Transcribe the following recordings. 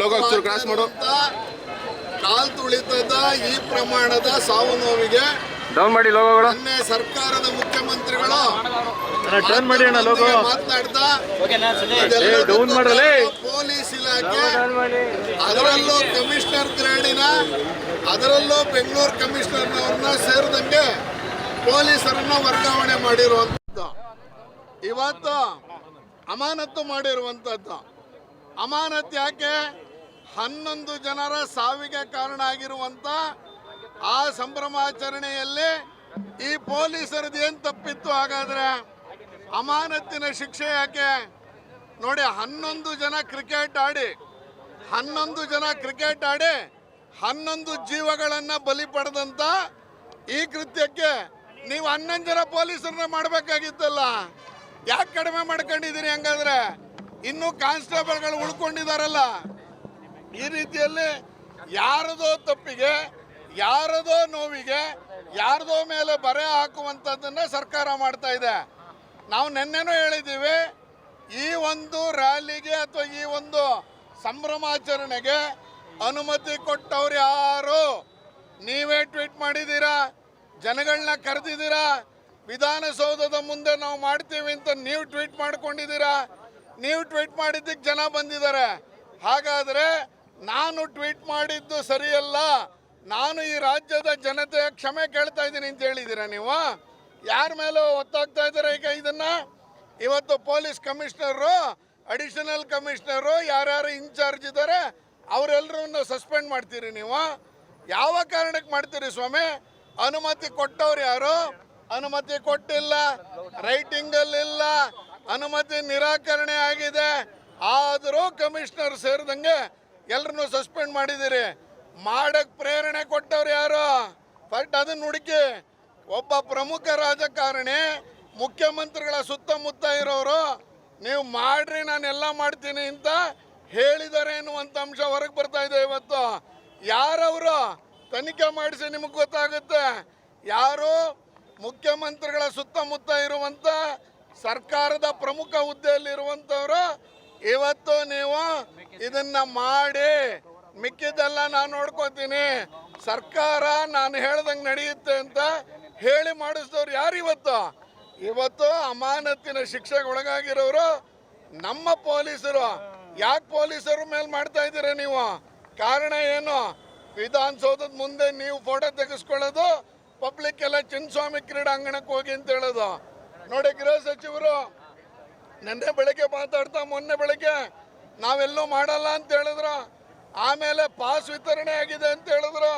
Logo cross ಮಾಡು. ಕಾಲ್ ತುಳಿತದ ಈ ಪ್ರಮಾಣದ ಸಾವು ನೋವಿಗೆ ಡೌನ್ ಮಾಡಿ ಲೋಗೋಗಳು ಸರ್ಕಾರದ ಮುಖ್ಯಮಂತ್ರಿಗಳು ಟರ್ನ್ ಮಾಡಿ ಅಣ್ಣ ಲೋಗೋ ಮಾತನಾಡ್ತಾ down ಮಾಡ್ರಲೇ. ಪೊಲೀಸ್ ಇಲಾಖೆ ಅದರಲ್ಲೂ ಕಮಿಷನರ್ ಗ್ರೇಡಿನ ಅದರಲ್ಲೂ ಬೆಂಗಳೂರು ಕಮಿಷನರ್ನವ್ರನ್ನ ಸೇರಿದಂಗೆ ಪೊಲೀಸರನ್ನ ವರ್ಗಾವಣೆ ಮಾಡಿರುವಂಥದ್ದು ಇವತ್ತು ಅಮಾನತ್ತು ಮಾಡಿರುವಂಥದ್ದು ಅಮಾನತ್ ಯಾಕೆ? ಹನ್ನೊಂದು ಜನರ ಸಾವಿಗೆ ಕಾರಣ ಆಗಿರುವಂಥ ಆ ಸಂಭ್ರಮಾಚರಣೆಯಲ್ಲಿ ಈ ಪೊಲೀಸರದ್ದು ಏನು ತಪ್ಪಿತ್ತು ಹಾಗಾದ್ರೆ? ಅಮಾನತ್ತಿನ ಶಿಕ್ಷೆ ಯಾಕೆ? ನೋಡಿ, ಹನ್ನೊಂದು ಜನ ಕ್ರಿಕೆಟ್ ಆಡಿ, ಹನ್ನೊಂದು ಜನ ಕ್ರಿಕೆಟ್ ಆಡಿ ಹನ್ನೊಂದು ಜೀವಗಳನ್ನ ಬಲಿ ಪಡೆದಂತ ಈ ಕೃತ್ಯಕ್ಕೆ ನೀವು ಹನ್ನೊಂದು ಜನ ಪೊಲೀಸರನ್ನ ಮಾಡಬೇಕಾಗಿತ್ತಲ್ಲ? ಯಾಕೆ ಕಡಿಮೆ ಮಾಡ್ಕೊಂಡಿದ್ದೀರಿ ಹಂಗಾದ್ರೆ? ಇನ್ನೂ ಕಾನ್ಸ್ಟೇಬಲ್ಗಳು ಉಳ್ಕೊಂಡಿದಾರಲ್ಲ, ಈ ರೀತಿಯಲ್ಲಿ ಯಾರದೋ ತಪ್ಪಿಗೆ, ಯಾರದೋ ನೋವಿಗೆ, ಯಾರದೋ ಮೇಲೆ ಬರೆ ಹಾಕುವಂಥದ್ದನ್ನ ಸರ್ಕಾರ ಮಾಡ್ತಾ ಇದೆ. ನಾವು ನಿನ್ನೆನೂ ಹೇಳಿದ್ದೀವಿ, ಈ ಒಂದು ರ್ಯಾಲಿಗೆ ಅಥವಾ ಈ ಒಂದು ಸಂಭ್ರಮಾಚರಣೆಗೆ ಅನುಮತಿ ಕೊಟ್ಟವ್ರು ಯಾರು? ನೀವೇ ಟ್ವೀಟ್ ಮಾಡಿದ್ದೀರಾ? ಜನಗಳನ್ನ ಕರೆದಿದ್ದೀರಾ? ವಿಧಾನಸೌಧದ ಮುಂದೆ ನಾವು ಮಾಡ್ತೀವಿ ಅಂತ ನೀವು ಟ್ವೀಟ್ ಮಾಡ್ಕೊಂಡಿದ್ದೀರಾ? ನೀವು ಟ್ವೀಟ್ ಮಾಡಿದ್ದಕ್ಕೆ ಜನ ಬಂದಿದ್ದಾರೆ. ಹಾಗಾದರೆ ನಾನು ಟ್ವೀಟ್ ಮಾಡಿದ್ದು ಸರಿಯಲ್ಲ? ನಾನು ಈ ರಾಜ್ಯದ ಜನತೆಯ ಕ್ಷಮೆ ಕೇಳ್ತಾ ಇದ್ದೀನಿ ಅಂತ ಹೇಳಿದ್ದೀರಾ ನೀವು? ಯಾರ ಮೇಲೆ ಒತ್ತಾಗ್ತಾ ಇದ್ದಾರೆ ಈಗ ಇದನ್ನ? ಇವತ್ತು ಪೊಲೀಸ್ ಕಮಿಷನರು, ಅಡಿಷನಲ್ ಕಮಿಷನರು ಯಾರ್ಯಾರು ಇನ್ಚಾರ್ಜ್ ಇದ್ದಾರೆ, ಅವರೆಲ್ಲರನ್ನ ಸಸ್ಪೆಂಡ್ ಮಾಡ್ತೀರಿ ನೀವು? ಯಾವ ಕಾರಣಕ್ಕೆ ಮಾಡ್ತೀರಿ ಸ್ವಾಮಿ? ಅನುಮತಿ ಕೊಟ್ಟವ್ರು ಯಾರು? ಅನುಮತಿ ಕೊಟ್ಟಿಲ್ಲ. ರೈಟಿಂಗಲ್ಲಿಲ್ಲ. ಅನುಮತಿ ನಿರಾಕರಣೆ ಆಗಿದೆ. ಆದರೂ ಕಮಿಷನರ್ ಸೇರಿದಂಗೆ ಎಲ್ಲರನ್ನು ಸಸ್ಪೆಂಡ್ ಮಾಡಿದ್ದೀರಿ. ಮಾಡಕ್ಕೆ ಪ್ರೇರಣೆ ಕೊಟ್ಟವ್ರು ಯಾರು? ಬಟ್ ಅದನ್ನ ಹುಡುಕಿ ಒಬ್ಬ ಪ್ರಮುಖ ರಾಜಕಾರಣಿ, ಮುಖ್ಯಮಂತ್ರಿಗಳ ಸುತ್ತಮುತ್ತ ಇರೋರು, ನೀವು ಮಾಡ್ರಿ ನಾನೆಲ್ಲ ಮಾಡ್ತೀನಿ ಅಂತ ಹೇಳಿದ್ದಾರೆ ಎನ್ನುವಂಥ ಅಂಶ ಹೊರಗೆ ಬರ್ತಾ ಇದೆ ಇವತ್ತು. ಯಾರವರು? ತನಿಖೆ ಮಾಡಿಸಿ ನಿಮಗೆ ಗೊತ್ತಾಗುತ್ತೆ. ಯಾರು? ಮುಖ್ಯಮಂತ್ರಿಗಳ ಸುತ್ತಮುತ್ತ ಇರುವಂತ ಸರ್ಕಾರದ ಪ್ರಮುಖ ಹುದ್ದೆಯಲ್ಲಿ ಇರುವಂತವ್ರು ಇವತ್ತು ನೀವು ಇದನ್ನ ಮಾಡಿ ಮಿಕ್ಕಿದ್ದೆಲ್ಲ ನಾನು ನೋಡ್ಕೋತೀನಿ. ಸರ್ಕಾರ ನಾನು ಹೇಳ್ದಂಗೆ ನಡೆಯುತ್ತೆ ಅಂತ ಹೇಳಿ ಮಾಡಿಸಿದವ್ರು ಯಾರು ಇವತ್ತು? ಇವತ್ತು ಅಮಾನತ್ತಿನ ಶಿಕ್ಷೆಗೆ ಒಳಗಾಗಿರೋರು ನಮ್ಮ ಪೊಲೀಸರು. ಯಾಕೆ ಪೊಲೀಸರು ಮೇಲೆ ಮಾಡ್ತಾ ಇದ್ದೀರಾ ನೀವು? ಕಾರಣ ಏನು? ವಿಧಾನಸೌಧದ ಮುಂದೆ ನೀವು ಫೋಟೋ ತೆಗೆಸ್ಕೊಳ್ಳೋದು ಪಬ್ಲಿಕ್ ಎಲ್ಲ ಚಿನ್ನಸ್ವಾಮಿ ಕ್ರೀಡಾಂಗಣಕ್ಕೆ ಹೋಗಿ ಅಂತ ಹೇಳೋದು. ನೋಡಿ ಗೃಹ ಸಚಿವರು, ನಿನ್ನೆ ಬೆಳಗ್ಗೆ ಮಾತಾಡ್ತಾ ಮೊನ್ನೆ ಬೆಳಗ್ಗೆ, ನಾವೆಲ್ಲೂ ಮಾಡಲ್ಲ ಅಂತ ಹೇಳಿದ್ರು. ಆಮೇಲೆ ಪಾಸ್ ವಿತರಣೆ ಆಗಿದೆ ಅಂತ ಹೇಳಿದ್ರು.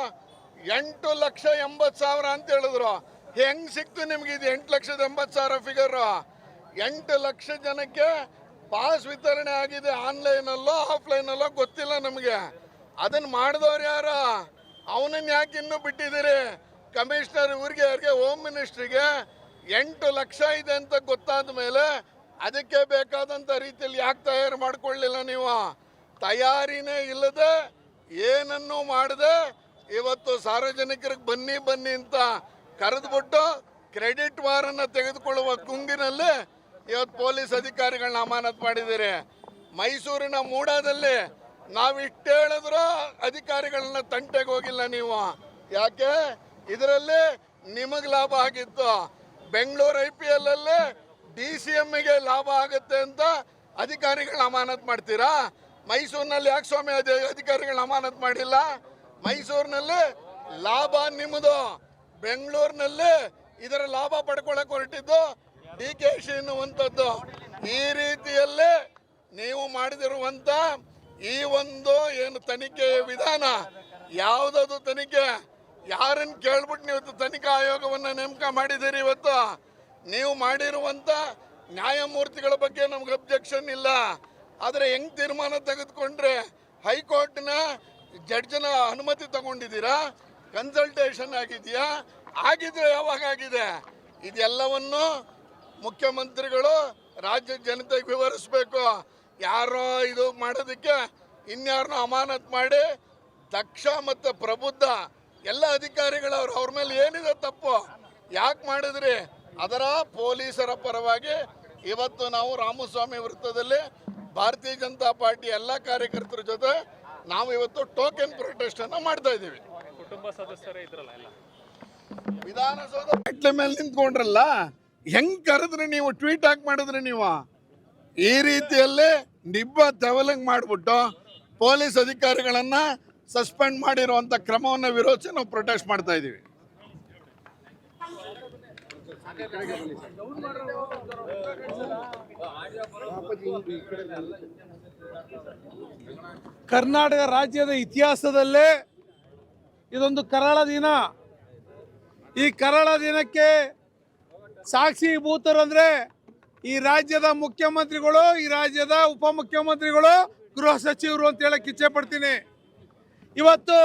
ಎಂಟು ಲಕ್ಷ ಎಂಬತ್ತು ಸಾವಿರ ಅಂತ ಹೇಳಿದ್ರು. ಹೆಂಗ್ ಸಿಕ್ತು ನಿಮ್ಗೆ ಇದು ಎಂಟು ಲಕ್ಷದ ಎಂಬತ್ತು ಸಾವಿರ ಫಿಗರ್ ಎಂಟು ಲಕ್ಷ ಜನಕ್ಕೆ ಪಾಸ್ ವಿತರಣೆ ಆಗಿದೆ ಆನ್ಲೈನಲ್ಲೋ ಆಫ್ಲೈನಲ್ಲೋ ಗೊತ್ತಿಲ್ಲ ನಮಗೆ. ಅದನ್ನ ಮಾಡಿದವ್ರು ಯಾರು? ಅವನನ್ನ ಯಾಕೆ ಇನ್ನೂ ಬಿಟ್ಟಿದ್ದೀರಿ? ಕಮಿಷನರ್ ಇವ್ರಿಗೆ ಯಾರಿಗೆ ಹೋಮ್ ಮಿನಿಸ್ಟ್ರಿಗೆ ಎಂಟು ಲಕ್ಷ ಇದೆ ಅಂತ ಗೊತ್ತಾದ ಮೇಲೆ ಅದಕ್ಕೆ ಬೇಕಾದಂಥ ರೀತಿಯಲ್ಲಿ ಯಾಕೆ ತಯಾರು ಮಾಡ್ಕೊಳ್ಳಿಲ್ಲ ನೀವು? ತಯಾರಿನೇ ಇಲ್ಲದೆ ಏನನ್ನು ಮಾಡದೆ ಇವತ್ತು ಸಾರ್ವಜನಿಕರಿಗೆ ಬನ್ನಿ ಬನ್ನಿ ಅಂತ ಕರೆದ್ಬಿಟ್ಟು ಕ್ರೆಡಿಟ್ ವಾರನ್ನು ತೆಗೆದುಕೊಳ್ಳುವ ಕುಂಗಿನಲ್ಲಿ ಇವತ್ತು ಪೊಲೀಸ್ ಅಧಿಕಾರಿಗಳನ್ನ ಅಮಾನತ್ ಮಾಡಿದ್ದೀರಿ. ಮೈಸೂರಿನ ಮೂಡಾದಲ್ಲಿ ನಾವು ಇಷ್ಟು ಹೇಳಿದ್ರು ಅಧಿಕಾರಿಗಳನ್ನ ತಂಟೆಗೆ ಹೋಗಿಲ್ಲ ನೀವು. ಯಾಕೆ? ಇದರಲ್ಲಿ ನಿಮಗೆ ಲಾಭ ಆಗಿತ್ತು. ಬೆಂಗಳೂರು ಐ ಪಿ ಎಲ್ ಅಲ್ಲೇ ಡಿ ಸಿ ಎಮ್ಗೆ ಲಾಭ ಆಗುತ್ತೆ ಅಂತ ಅಧಿಕಾರಿಗಳನ್ನ ಅಮಾನತ್ ಮಾಡ್ತೀರಾ? ಮೈಸೂರಿನಲ್ಲಿ ಯಾಕೆ ಸ್ವಾಮಿ ಅಧಿ- ಅಧಿಕಾರಿಗಳನ್ನ ಅಮಾನತ್ ಮಾಡಿಲ್ಲ? ಮೈಸೂರಿನಲ್ಲಿ ಲಾಭ ನಿಮ್ಮದು. ಬೆಂಗಳೂರಿನಲ್ಲಿ ಇದರ ಲಾಭ ಪಡ್ಕೊಳಕ್ ಹೊರಟಿದ್ದು ಡಿ ಕೆ ಶಿ ಎನ್ನುವಂಥದ್ದು. ಈ ರೀತಿಯಲ್ಲೇ ನೀವು ಮಾಡಿದಿರುವಂತ ಈ ಒಂದು ಏನು ತನಿಖೆ ವಿಧಾನ, ಯಾವುದದು ತನಿಖೆ? ಯಾರನ್ನು ಕೇಳ್ಬಿಟ್ಟು ನೀವು ತನಿಖಾ ಆಯೋಗವನ್ನು ನೇಮಕ ಮಾಡಿದ್ದೀರಿ ಇವತ್ತು? ನೀವು ಮಾಡಿರುವಂತ ನ್ಯಾಯಮೂರ್ತಿಗಳ ಬಗ್ಗೆ ನಮ್ಗೆ ಅಬ್ಜೆಕ್ಷನ್ ಇಲ್ಲ. ಆದರೆ ಹೆಂಗ್ ತೀರ್ಮಾನ ತೆಗೆದುಕೊಂಡ್ರೆ ಹೈಕೋರ್ಟ್ನ ಜಡ್ಜನ ಅನುಮತಿ ತಗೊಂಡಿದ್ದೀರಾ? ಕನ್ಸಲ್ಟೇಷನ್ ಆಗಿದೆಯಾ? ಆಗಿದ್ರೆ ಯಾವಾಗ ಆಗಿದೆ? ಇದೆಲ್ಲವನ್ನು ಮುಖ್ಯಮಂತ್ರಿಗಳು ರಾಜ್ಯ ಜನತೆಗೆ ವಿವರಿಸ್ಬೇಕು. ಯಾರೋ ಇದು ಮಾಡೋದಕ್ಕೆ ಇನ್ಯಾರನ್ನೋ ಅಮಾನತ್ ಮಾಡಿ ದಕ್ಷ ಮತ್ತು ಪ್ರಬುದ್ಧ ಎಲ್ಲ ಅಧಿಕಾರಿಗಳು ಅವ್ರು ಅವ್ರ ಮೇಲೆ ಏನಿದೆ ತಪ್ಪು? ಯಾಕೆ ಮಾಡಿದ್ರಿ? ಅದರ ಪೊಲೀಸರ ಪರವಾಗಿ ಇವತ್ತು ನಾವು ರಾಮಸ್ವಾಮಿ ವೃತ್ತದಲ್ಲಿ ಭಾರತೀಯ ಜನತಾ ಪಾರ್ಟಿ ಎಲ್ಲ ಕಾರ್ಯಕರ್ತರ ಜೊತೆ ನಾವು ಇವತ್ತು ಟೋಕನ್ ಪ್ರೊಟೆಸ್ಟ್ ಅನ್ನ ಮಾಡ್ತಾ ಇದ್ದೀವಿ. ಕುಟುಂಬ ಸದಸ್ಯರೇ ಇದ್ರಲ್ಲ ಎಲ್ಲ. ವಿಧಾನಸೌಧ ಮೆಟ್ಲ ಮೇಲೆ ನಿಂತ್ಕೊಂಡ್ರಲ್ಲ ಹೆಂಗ್ ಕರೆದ್ರಿ ನೀವು? ಟ್ವೀಟ್ ಹಾಕಿ ಮಾಡಿದ್ರಿ ನೀವು? ಈ ರೀತಿಯಲ್ಲಿ ನಿಬ್ಬ ತೆವಲಂಗ್ ಮಾಡಿಬಿಟ್ಟು ಪೊಲೀಸ್ ಅಧಿಕಾರಿಗಳನ್ನ ಸಸ್ಪೆಂಡ್ ಮಾಡಿರುವಂಥ ಕ್ರಮವನ್ನು ವಿರೋಧಿಸಿ ನಾವು ಪ್ರೊಟೆಸ್ಟ್ ಮಾಡ್ತಾ ಇದ್ದೀವಿ. ಕರ್ನಾಟಕ ರಾಜ್ಯದ ಇತಿಹಾಸದಲ್ಲೇ ಇದೊಂದು ಕರಾಳ ದಿನ. ಈ ಕರಾಳ ದಿನಕ್ಕೆ ಸಾಕ್ಷೀಭೂತರಂದ್ರೆ ಈ ರಾಜ್ಯದ ಮುಖ್ಯಮಂತ್ರಿಗಳು, ಈ ರಾಜ್ಯದ ಉಪಮುಖ್ಯಮಂತ್ರಿಗಳು, ಗೃಹ ಸಚಿವರು ಅಂತ ಹೇಳಕ್ ಇಚ್ಛೆ ಪಡ್ತೀನಿ. ಇವತ್ತು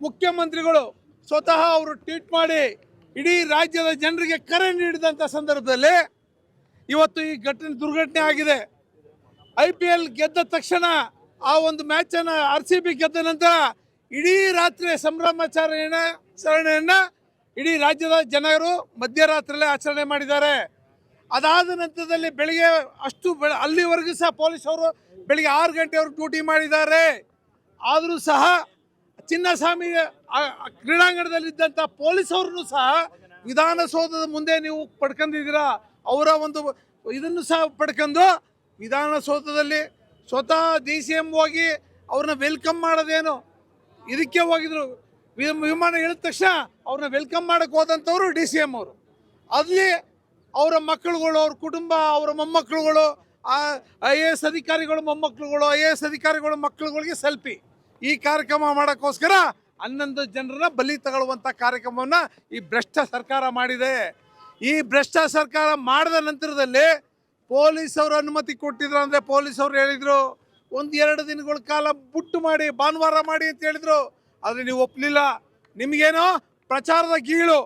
ಮುಖ್ಯಮಂತ್ರಿಗಳು ಸ್ವತಃ ಅವರು ಟ್ವೀಟ್ ಮಾಡಿ ಇಡೀ ರಾಜ್ಯದ ಜನರಿಗೆ ಕರೆ ನೀಡಿದಂಥ ಸಂದರ್ಭದಲ್ಲಿ ಇವತ್ತು ಈ ಘಟನೆ ದುರ್ಘಟನೆ ಆಗಿದೆ. ಐ ಪಿ ಎಲ್ ಗೆದ್ದ ತಕ್ಷಣ ಆ ಒಂದು ಮ್ಯಾಚನ್ನು ಆರ್ ಸಿ ಬಿ ಗೆದ್ದ ನಂತರ ಇಡೀ ರಾತ್ರಿ ಸಂಭ್ರಮಾಚರಣೆಯನ್ನ ಆಚರಣೆಯನ್ನು ಇಡೀ ರಾಜ್ಯದ ಜನರು ಮಧ್ಯರಾತ್ರಿಯಲ್ಲೇ ಆಚರಣೆ ಮಾಡಿದ್ದಾರೆ. ಅದಾದ ನಂತರದಲ್ಲಿ ಬೆಳಿಗ್ಗೆ ಅಷ್ಟು ಬೆಳ ಅಲ್ಲಿವರೆಗೂ ಸಹ ಪೊಲೀಸ್ ಅವರು ಬೆಳಿಗ್ಗೆ ಆರು ಗಂಟೆವರೆಗೂ ಡ್ಯೂಟಿ ಮಾಡಿದ್ದಾರೆ. ಆದರೂ ಸಹ ಚಿನ್ನಸ್ವಾಮಿ ಕ್ರೀಡಾಂಗಣದಲ್ಲಿದ್ದಂಥ ಪೊಲೀಸ್ ಅವ್ರನ್ನು ಸಹ ವಿಧಾನಸೌಧದ ಮುಂದೆ ನೀವು ಪಡ್ಕೊಂಡಿದ್ದೀರಾ? ಅವರ ಒಂದು ಇದನ್ನು ಸಹ ಪಡ್ಕೊಂಡು ವಿಧಾನಸೌಧದಲ್ಲಿ ಸ್ವತಃ ಡಿ ಸಿ ಎಂ ಹೋಗಿ ಅವ್ರನ್ನ ವೆಲ್ಕಮ್ ಮಾಡೋದೇನು? ಇದಕ್ಕೆ ಹೋಗಿದ್ರು. ವಿಮಾನ ಹೇಳಿದ ತಕ್ಷಣ ಅವ್ರನ್ನ ವೆಲ್ಕಮ್ ಮಾಡಕ್ಕೆ ಹೋದಂಥವ್ರು ಡಿ ಸಿ ಎಂ ಅವರು. ಅಲ್ಲಿ ಅವರ ಮಕ್ಕಳುಗಳು, ಅವ್ರ ಕುಟುಂಬ, ಅವರ ಮೊಮ್ಮಕ್ಕಳುಗಳು ಐ ಎ ಎಸ್ ಅಧಿಕಾರಿಗಳು, ಮೊಮ್ಮಕ್ಕಳುಗಳು, ಐ ಎ ಎಸ್ ಅಧಿಕಾರಿಗಳು ಮಕ್ಕಳುಗಳಿಗೆ ಸೆಲ್ಫಿ. ಈ ಕಾರ್ಯಕ್ರಮ ಮಾಡೋಕ್ಕೋಸ್ಕರ ಹನ್ನೊಂದು ಜನರನ್ನ ಬಲಿ ತಗೊಳ್ಳುವಂಥ ಕಾರ್ಯಕ್ರಮವನ್ನು ಈ ಭ್ರಷ್ಟ ಸರ್ಕಾರ ಮಾಡಿದೆ. ಈ ಭ್ರಷ್ಟ ಸರ್ಕಾರ ಮಾಡಿದ ನಂತರದಲ್ಲಿ ಪೊಲೀಸ್ ಅವರು ಅನುಮತಿ ಕೊಟ್ಟಿದ್ರು ಅಂದರೆ ಪೊಲೀಸ್ ಅವರು ಹೇಳಿದರು, ಒಂದು ಎರಡು ದಿನಗಳ ಕಾಲ ಬುಟ್ಟು ಮಾಡಿ, ಭಾನುವಾರ ಮಾಡಿ ಅಂತ ಹೇಳಿದ್ರು. ಆದರೆ ನೀವು ಒಪ್ಪಲಿಲ್ಲ ನಿಮಗೇನೋ? ಪ್ರಚಾರದ ಗೀಳು.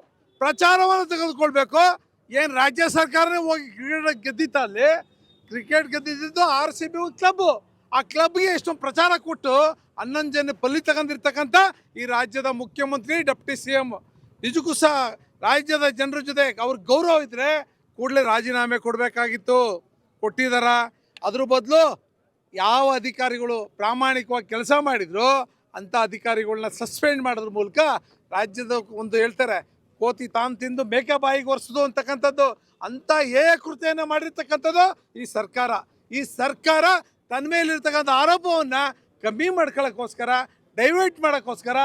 ಪ್ರಚಾರವನ್ನು ತೆಗೆದುಕೊಳ್ಬೇಕು. ಏನು ರಾಜ್ಯ ಸರ್ಕಾರನೇ ಹೋಗಿ ಕ್ರಿಕೆಟ್ ಗೆದ್ದಿತ್ತ ಅಲ್ಲಿ? ಕ್ರಿಕೆಟ್ ಗೆದ್ದಿದ್ದು ಆರ್ ಸಿ ಬಿ ಕ್ಲಬ್ ಆ ಕ್ಲಬ್ಗೆ ಎಷ್ಟೊಂದು ಪ್ರಚಾರ ಕೊಟ್ಟು ಹನ್ನೊಂದು ಜನ ಬಲಿ ತಗೊಂಡಿರ್ತಕ್ಕಂಥ ಈ ರಾಜ್ಯದ ಮುಖ್ಯಮಂತ್ರಿ, ಡೆಪ್ಟಿ ಸಿ ಎಂ ನಿಜಕ್ಕೂ ಸಹ ರಾಜ್ಯದ ಜನರ ಜೊತೆ ಅವ್ರ ಗೌರವ ಇದ್ರೆ ಕೂಡಲೇ ರಾಜೀನಾಮೆ ಕೊಡಬೇಕಾಗಿತ್ತು. ಕೊಟ್ಟಿದಾರ. ಅದ್ರ ಬದಲು ಯಾವ ಅಧಿಕಾರಿಗಳು ಪ್ರಾಮಾಣಿಕವಾಗಿ ಕೆಲಸ ಮಾಡಿದ್ರು ಅಂಥ ಅಧಿಕಾರಿಗಳನ್ನ ಸಸ್ಪೆಂಡ್ ಮಾಡೋದ್ರ ಮೂಲಕ ರಾಜ್ಯದ ಒಂದು ಹೇಳ್ತಾರೆ, ಕೋತಿ ತಾನು ತಿಂದು ಮೇಕೆ ಬಾಯಿಗೆ ಒರೆಸೋದು ಅಂತಕ್ಕಂಥದ್ದು, ಅಂಥ ಏ ಕೃತ್ಯನ ಮಾಡಿರ್ತಕ್ಕಂಥದ್ದು ಈ ಸರ್ಕಾರ. ಈ ಸರ್ಕಾರ ತನ್ನ ಮೇಲಿರ್ತಕ್ಕಂಥ ಆರೋಪವನ್ನು ಕಮ್ಮಿ ಮಾಡ್ಕೊಳ್ಳೋಕ್ಕೋಸ್ಕರ ಡೈವರ್ಟ್ ಮಾಡೋಕ್ಕೋಸ್ಕರ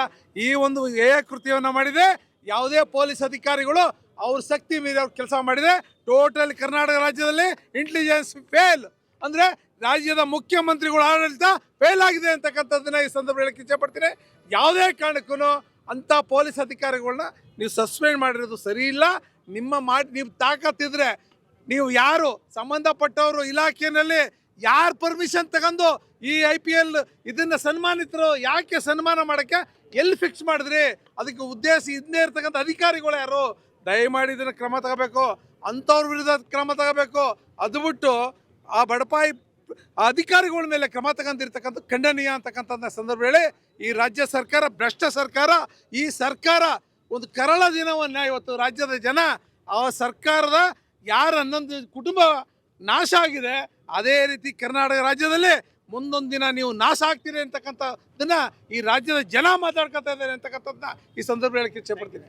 ಈ ಒಂದು ಏಯ ಕೃತ್ಯವನ್ನು ಮಾಡಿದೆ. ಯಾವುದೇ ಪೊಲೀಸ್ ಅಧಿಕಾರಿಗಳು ಅವ್ರ ಶಕ್ತಿ ಮೀರಿ ಅವ್ರು ಕೆಲಸ ಮಾಡಿದೆ. ಟೋಟಲ್ ಕರ್ನಾಟಕ ರಾಜ್ಯದಲ್ಲಿ ಇಂಟೆಲಿಜೆನ್ಸ್ ಫೇಲ್ ಅಂದರೆ ರಾಜ್ಯದ ಮುಖ್ಯಮಂತ್ರಿಗಳ ಆಡಳಿತ ಫೇಲ್ ಆಗಿದೆ ಅಂತಕ್ಕಂಥದ್ದನ್ನ ಈ ಸಂದರ್ಭ ಹೇಳಕ್ಕೆ ಇಚ್ಛೆಪಡ್ತೀನಿ ಯಾವುದೇ ಕಾರಣಕ್ಕೂ ಅಂಥ ಪೊಲೀಸ್ ಅಧಿಕಾರಿಗಳನ್ನ ನೀವು ಸಸ್ಪೆಂಡ್ ಮಾಡಿರೋದು ಸರಿ ಇಲ್ಲ. ನಿಮ್ಮ ಮಾಡಿ, ನೀವು ತಾಕತ್ತಿದ್ರೆ ನೀವು ಯಾರು? ಸಂಬಂಧಪಟ್ಟವರು ಇಲಾಖೆಯಲ್ಲಿ ಯಾರು ಪರ್ಮಿಷನ್ ತಗೊಂಡು ಈ ಐ ಪಿ ಎಲ್ ಇದನ್ನ ಸನ್ಮಾನಿತರು ಯಾಕೆ ಸನ್ಮಾನ ಮಾಡೋಕ್ಕೆ? ಎಲ್ಲಿ ಫಿಕ್ಸ್ ಮಾಡಿದ್ರಿ? ಅದಕ್ಕೆ ಉದ್ದೇಶ ಇದನ್ನೇ ಇರ್ತಕ್ಕಂಥ ಅಧಿಕಾರಿಗಳು ಯಾರು? ದಯಮಾಡಿ ಇದನ್ನ ಕ್ರಮ ತಗೋಬೇಕು. ಅಂಥವ್ರ ವಿರುದ್ಧ ಕ್ರಮ ತಗೋಬೇಕು. ಅದು ಬಿಟ್ಟು ಆ ಬಡಪಾಯಿ ಅಧಿಕಾರಿಗಳ ಮೇಲೆ ಕ್ರಮ ತಗೊಂಡಿರ್ತಕ್ಕಂಥ ಖಂಡನೀಯ ಅಂತಕ್ಕಂಥ ಸಂದರ್ಭ ಹೇಳಿ, ಈ ರಾಜ್ಯ ಸರ್ಕಾರ, ಭ್ರಷ್ಟ ಸರ್ಕಾರ, ಈ ಸರ್ಕಾರ ಒಂದು ಕರಳ ದಿನವನ್ನು ಇವತ್ತು ರಾಜ್ಯದ ಜನ, ಆ ಸರ್ಕಾರದ ಯಾರು ಹನ್ನೊಂದು ಕುಟುಂಬ ನಾಶ ಆಗಿದೆ. ಅದೇ ರೀತಿ ಕರ್ನಾಟಕ ರಾಜ್ಯದಲ್ಲಿ ಮುಂದೊಂದು ದಿನ ನೀವು ನಾಶ ಆಗ್ತೀರಿ ಅಂತಕ್ಕಂಥದ್ದನ್ನ ಈ ರಾಜ್ಯದ ಜನ ಮಾತಾಡ್ಕೊತಾ ಇದ್ದಾರೆ ಅಂತಕ್ಕಂಥದ್ದನ್ನ ಈ ಸಂದರ್ಭ ಹೇಳಕ್ಕೆ ಇಚ್ಛೆ ಪಡ್ತೀನಿ.